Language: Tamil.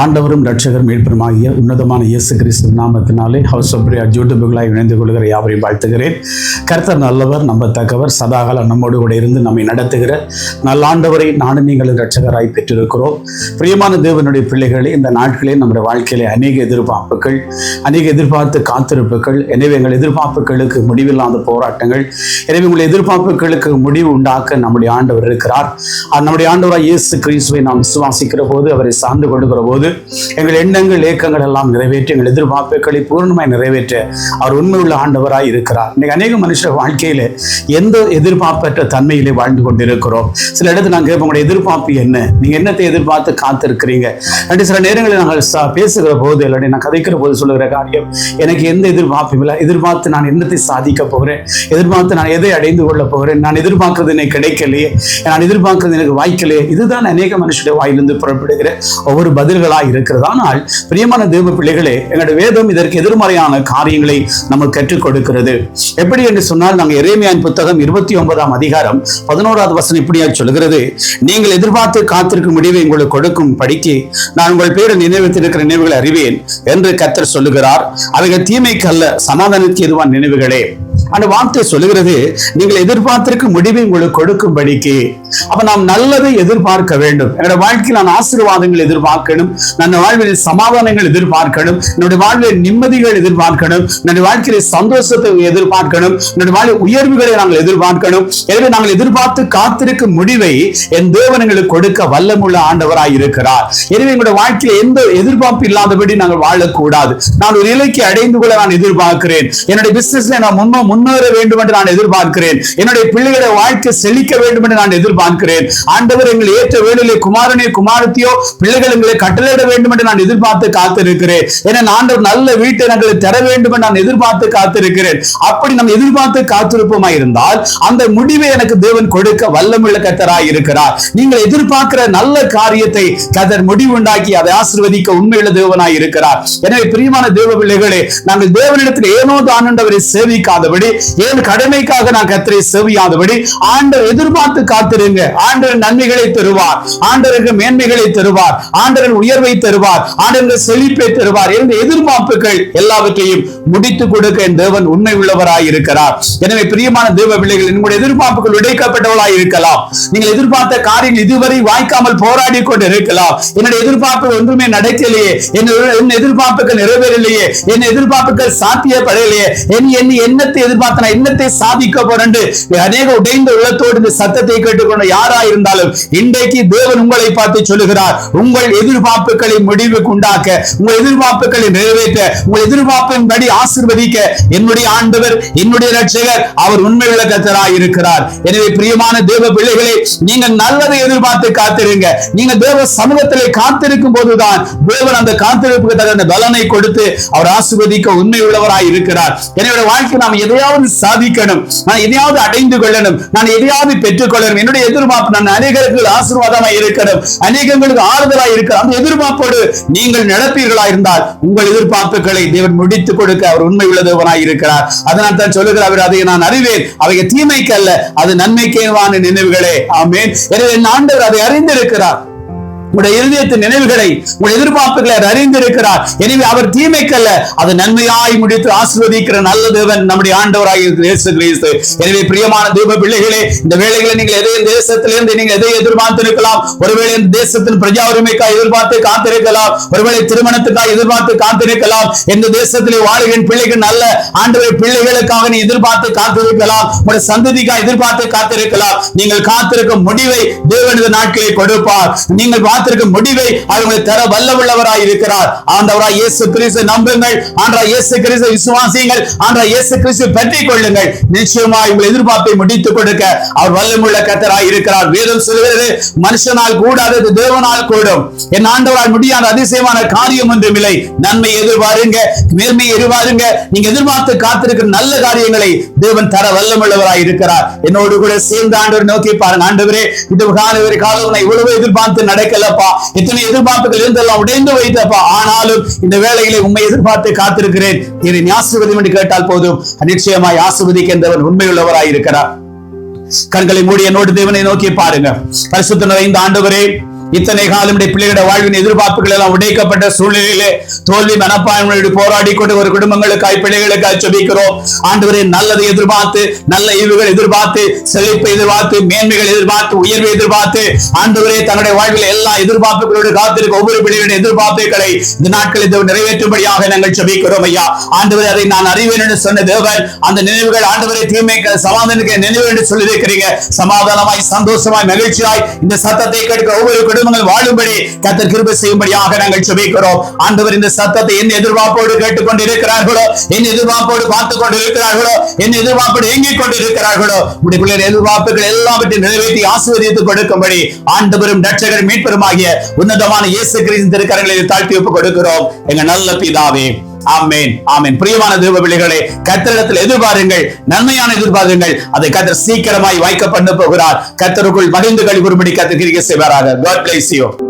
ஆண்டவரும் ரட்சகர் மீட்பருமாகிய உன்னதமான இயேசு கிறிஸ்து நாமத்தினாலே ஹவுஸ் ஆஃப் பிரியா யூடியூபுகளாய் இணைந்து கொள்கிற யாவரையும் வாழ்த்துகிறேன். கர்த்தர் நல்லவர் நம்பத்தக்கவர் சதாகாலம் நம்மோடு கூட இருந்து நம்மை நடத்துகிற நல்லாண்டவரை நானும் நீங்களும் ரட்சகராய் பெற்றிருக்கிறோம். பிரியமான தேவனுடைய பிள்ளைகளே இந்த நாட்களே நம்முடைய வாழ்க்கையிலே அநேக எதிர்பார்ப்புகள் அநேக எதிர்பார்த்து காத்திருப்புகள் எனவே எங்கள் எதிர்பார்ப்புகளுக்கு முடிவில்லாத போராட்டங்கள் எனவே உங்கள் எதிர்பார்ப்புகளுக்கு முடிவு உண்டாக்க நம்முடைய ஆண்டவர் இருக்கிறார். நம்முடைய ஆண்டவராக இயேசு கிறிஸ்துவை நாம் விசுவாசிக்கிற போது அவரை சார்ந்து கொள்கிற போது எங்கள் எண்ணங்கள் ஏக்கங்கள் எல்லாம் நிறைவேற்றி எங்கள் எதிர்பார்ப்புகளை பூர்ணமாய் நிறைவேற்ற அவர் உண்மையுள்ள ஆண்டவராய் இருக்கிறார். இன்னைக்கு அநேக மனுஷர் வாழ்க்கையில எந்த எதிர்பார்ப்பற்ற தன்மையிலே வாழ்ந்து கொண்டிருக்கிறோம். சில இடத்துல நாங்கள் கேட்போம் உங்களுடைய எதிர்பார்ப்பு என்ன? நீங்க என்னத்தை எதிர்பார்த்து காத்திருக்கிறீங்க? அப்படி சில நேரங்களில் நாங்கள் பேசுகிற போது இல்லாட்டி நான் கதைக்கிற போது சொல்லுகிற காரியம் எனக்கு எந்த எதிர்பார்ப்பும் இல்லை. எதிர்பார்த்து நான் என்னத்தை சாதிக்க போகிறேன்? எதிர்பார்த்து நான் எதை அடைந்து கொள்ள போகிறேன்? நான் எதிர்பார்க்கறது எனக்கு கிடைக்கலையே. நான் எதிர்பார்க்கறது எனக்கு வாய்க்கலையே. இதுதான் அநேக மனுஷனுடைய வாயிலிருந்து புறப்படுகிற ஒவ்வொரு பதில்களாக இருக்கிறது ஆனால் பிரியமான தேவ பிள்ளைகளே எங்களுடைய வேதம் இதற்கு எதிர்மறையான காரியங்களை நமக்கு கற்றுக் கொடுக்கிறது. எப்படி என்று சொன்னால் நாங்கள் இறைமையான் புத்தகம் இருபத்தி ஒன்பதாம் அதிகாரம் பதினோராவது வசனம் இப்படியா சொல்கிறது. நீங்கள் எதிர்பார்த்து காத்திருக்கும் முடிவை உங்களுக்கு கொடுக்கும் படிக்கு நான் உங்கள் பேரை நினைவித்திருக்கிற நினைவுகளை அறிவேன் என்று கத்தர் சொல்லுகிறார். அவைகள் தீமைக்கு அல்ல சமாதானத்துக்கு எதுவான நினைவுகளே. அந்த வார்த்தை சொல்லுகிறது நீங்கள் எதிர்பார்த்திருக்கும் முடிவை உங்களுக்கு கொடுக்கும்படிக்கு. அப்ப நாம் நல்லதை எதிர்பார்க்க வேண்டும். என்னோட வாழ்க்கையில் நான் ஆசீர்வாதங்கள் எதிர்பார்க்கணும். நான் வாழ்வில் சமாதானங்கள் எதிர்பார்க்கணும். என்னுடைய வாழ்வில் நிம்மதிகள் எதிர்பார்க்கணும். என்னுடைய வாழ்க்கையில சந்தோஷத்தை எதிர்பார்க்கணும். என்னுடைய வாழ்வில் உயர்வுகளை நாங்கள் எதிர்பார்க்கணும். எனவே நாங்கள் எதிர்பார்த்து காத்திருக்கும் முடிவை என் தேவன் எங்களுக்கு கொடுக்க வல்லமுள்ள ஆண்டவராய் இருக்கிறார். எனவே எங்களுடைய வாழ்க்கையில எந்த எதிர்பார்ப்பு இல்லாதபடி நாங்கள் வாழக்கூடாது. நான் ஒரு இலக்கை அடைந்து கொள்ள நான் எதிர்பார்க்கிறேன். என்னுடைய பிசினஸ்ல நான் முன்ன முன்னேற வேண்டும் என்று நான் எதிர்பார்க்கிறேன். என்னுடைய பிள்ளைகளை வாழ்க்கை செழிக்க வேண்டும் என்று நான் எதிர்பார்க்கிறேன். ஆண்டவர் எங்களை ஏற்ற வேலையிலே குமாரனே குமாரத்தையோ பிள்ளைகள் எங்களை கட்டளையிட வேண்டும் என்று நான் எதிர்பார்த்து காத்திருக்கிறேன். என ஆண்டவர் நல்ல வீட்டை எங்களை தர வேண்டும் என்று நான் எதிர்பார்த்து காத்திருக்கிறேன். அப்படி நம்ம எதிர்பார்த்து காத்திருப்போமா இருந்தால் அந்த முடிவை எனக்கு தேவன் கொடுக்க வல்லமுள்ள கத்தராய் இருக்கிறார். நீங்கள் எதிர்பார்க்கிற நல்ல காரியத்தை கதர் முடிவுண்டாக்கி அதை ஆசிர்வதிக்க உண்மையுள்ள தேவனாய் இருக்கிறார். எனவே பிரியமான தேவ பிள்ளைகளே நாங்கள் தேவனிடத்தில் ஏனோ தானண்டவரை சேவிக்காதபடி ஏன் கடமைக்காக நான் கத்தரை செவியாதபடி ஆண்டவர் எதிர்பார்த்து காத்திருங்க. ஆண்டவர் நன்மைகளை தருவார். ஆண்டவருக்கு மேன்மைகளை தருவார். ஆண்டவர் உயர்வை தருவார். ஆண்டவர் செழிப்பை தருவார். என்ற எதிர்பார்ப்புகள் எல்லாவற்றையும் முடித்து கொடுக்க என் தேவன் உண்மை உள்ளவராய் இருக்கிறார். எனவே பிரியமான தேவ பிள்ளைகள் உங்களுடைய எதிர்பார்ப்புகள் உடைக்கப்பட்டவளாய் இருக்கலாம். நீங்கள் எதிர்பார்த்த காரியங்கள் இதுவரை வாய்க்காமல் போராடி கொண்டு இருக்கலாம் என்னுடைய எதிர்பார்ப்பு ஒன்றுமே நடக்கலையே. என் என் எதிர்பார்ப்புகள் நிறைவேறலையே. என் எதிர்பார்ப்புகள் சாத்தியப்படலையே. என் என் எண்ணத்தை எதிர்பார்த்து நான் எண்ணத்தை சாதிக்க போறேன் அநேக உடைந்த உள்ளத்தோடு இந்த சத்தத்தை கேட்டுக்கொண்ட யாரா இருந்தாலும் இன்றைக்கு தேவன் உங்களை பார்த்து சொல்லுகிறார் உங்கள் எதிர்பார்ப்புகளை முடிவுக்கு உண்டாக்க உங்கள் எதிர்பார்ப்புகளை நிறைவேற்ற உங்கள் எதிர்பார்ப்பின் படி ஆசிர்வதிக்க என்னுடைய ஆண்டவர் என்னுடைய ரட்சகர் அவர் உண்மை விளக்கத்தராய் இருக்கிறார். எனவே பிரியமான தேவ பிள்ளைகளே நீங்கள் நல்லதை எதிர்பார்த்து காத்திருங்க. நீங்க தேவ சமூகத்திலே காத்திருக்கும் போதுதான் தேவன் அந்த காத்திருப்புக்கு தகுந்த பலனை கொடுத்து அவர் ஆசிர்வதிக்க உண்மை உள்ளவராய் இருக்கிறார். என்னுடைய வாழ்க்கை நாம் எதையாவது சாதிக்கணும். நான் எதையாவது அடைந்து கொள்ளணும். நான் எதையாவது பெற்றுக்கொள்ளணும். என்னுடைய எதிர்பார்ப்பு நான் அநேகருக்கு ஆசீர்வாதமாய் இருக்கணும். அநேகங்களுக்கு ஆறுதலா இருக்கிற அந்த எதிர்பார்ப்போடு நீங்கள் நடப்பீர்களா இருந்தால் உங்கள் எதிர்பார்ப்புகளை தேவன் முடித்துக் கொடுக்க அவர் உண்மை உள்ளதவனாய் இருக்கிறார். அதனால் தான் சொல்லுகிறார் அவர் அதை நான் அறிவேன். அவைய தீமைக்கு அல்ல அது நன்மைக்கேவான நினைவுகளே. ஆமேன். எனவே என் ஆண்டவர் அதை அறிந்திருக்கிறார். உடைய இருதயத்து நினைவுகளை உடைய எதிர்பார்ப்புகளை அறிந்திருக்கிறார். எனவே அவர் தீமைக்கல்ல அது நன்மையாய் முடித்து ஆசிர்வதிக்கிற நல்ல தேவன் நம்முடைய ஆண்டவராக இயேசு கிறிஸ்து. எனவே பிரியமான தேவ பிள்ளைகளே இந்த வேலைகளை நீங்கள் எதை தேசத்திலிருந்து நீங்கள் எதை எதிர்பார்த்து இருக்கலாம் ஒருவேளை இந்த தேசத்தின் பிரஜா உரிமைக்காக எதிர்பார்த்து காத்திருக்கலாம். ஒருவேளை திருமணத்துக்காக எதிர்பார்த்து காத்திருக்கலாம். இந்த தேசத்திலே வாழுகின்ற பிள்ளைகள் நல்ல ஆண்டவரை பிள்ளைகளுக்காக நீ எதிர்பார்த்து காத்திருக்கலாம். உடைய சந்ததிக்காக எதிர்பார்த்து காத்திருக்கலாம். நீங்கள் காத்திருக்கும் முடிவை தேவனது நாட்களை கொடுப்பார். நீங்கள் காத்திருக்கும் முடிவை அவர்களை தர வல்லவுள்ளவராய் இருக்கிறார். ஆண்டவராய் இயேசு கிறிஸ்து நம்புங்கள். ஆண்டா இயேசு கிறிஸ்து விசுவாசியுங்கள். ஆண்டா இயேசு கிறிஸ்து பெற்றிக் கொள்ளுங்கள் நிச்சயமாய் உங்கள் எதிர்பார்ப்பை முடித்துக் கொடுக்க அவர் வல்லமுள்ள கத்தராய் இருக்கிறார். வேதம் சொல்கிறது மனுஷனால் கூடாதது தேவனால் கூடும். என் ஆண்டவரால் முடியாத அதிசயமான காரியம் ஒன்றும் இல்லை. நன்மை எதிர்பாருங்க மேன்மை எதிர்பாருங்க. நீங்க எதிர்பார்த்து காத்திருக்கிற நல்ல காரியங்களை தேவன் தர வல்லமுள்ளவராய் இருக்கிறார். என்னோடு கூட சேர்ந்து ஆண்டவர் நோக்கி பாருங்க. ஆண்டவரே இது காலவரை காலம் இவ்வளவு எதிர்பார்த்து நடக்கல. வைத்தப்பா. இத்தனை எதிர்பார்ப்புகள் இருந்தெல்லாம் உடைந்து வைத்தப்பா. ஆனாலும் இந்த வேலைகளை உண்மை எதிர்பார்த்து காத்திருக்கிறேன். என்னை ஆசிர்வதிம் என்று கேட்டால் போதும். நிச்சயமாய் ஆசிர்வதிக்கின்றவர் உண்மையுள்ளவராய் இருக்கிறார் கண்களை மூடி என்னோடு தேவனை நோக்கி பாருங்க பரிசுத்த நிறைந்த ஆண்டவரே இத்தனை காலம் பிள்ளைகளோட வாழ்வின் எதிர்பார்ப்புகள் எல்லாம் உடைக்கப்பட்ட சூழ்நிலையிலே தோல்வி மனப்பான்மையோடு போராடி கொண்டு ஒரு குடும்பங்களுக்காய் பிள்ளைகளுக்காய் சொபிக்கிறோம் ஆண்டவரே நல்லதை எதிர்பார்த்து நல்ல ஈவுகள் எதிர்பார்த்து செழிப்பை எதிர்பார்த்து மேன்மைகள் எதிர்பார்த்து உயர்வை எதிர்பார்த்து ஆண்டவரே தன்னுடைய வாழ்வில் எல்லா எதிர்பார்ப்புகளோடு காத்திருக்க ஒவ்வொரு பிள்ளைகளுடைய எதிர்பார்ப்புகளை இந்த நாட்கள் இது நிறைவேற்றும்படியாக நாங்கள் சொபிக்கிறோம் ஐயா. ஆண்டவரே அதை நான் அறிவேன் என்று சொன்ன தேவன் அந்த நினைவுகள் ஆண்டவரை தீமை சமாதானிக்க நினைவு என்று சொல்லியிருக்கிறீங்க. சமாதானமாய் சந்தோஷமாய் மகிழ்ச்சியாய் இந்த சத்தத்தை கேட்க ஒவ்வொரு குடும்பங்கள் வாழும்படி கத்தர் கிருபை செய்யும்படியாக நாங்கள் ஜெபிக்கிறோம். ஆண்டவர் இந்த சத்தத்தை என் எதிர்பார்ப்போடு கேட்டுக்கொண்டு இருக்கிறார்களோ என் எதிர்பார்ப்போடு பார்த்து கொண்டு இருக்கிறார்களோ என் எதிர்பார்ப்போடு இயங்கிக் கொண்டு இருக்கிறார்களோ உடைய எதிர்பார்ப்புகள் எல்லாவற்றையும் நிறைவேற்றி ஆசீர்வதித்து கொடுக்கும்படி ஆண்டவரும் ரட்சகர் மீட்பெருமாகிய உன்னதமான இயேசு கிறிஸ்து திருக்கரங்களில் தாழ்த்தி ஒப்பு கொடுக்கிறோம். எங்க நல்ல பிதாவே ஆமேன். ஆமேன். பிரியமான தேவ பிள்ளைகளே கத்தரிடத்தில் எதிர்பாருங்கள் நன்மையான எதிர்பாருங்கள். அதை கத்தர் சீக்கிரமாய் வாய்க்க பண்ண போகிறார். கத்தருக்குள் மகிழ்ந்து கழிவுறும்படி கத்தர் செய்வாராக. God bless you.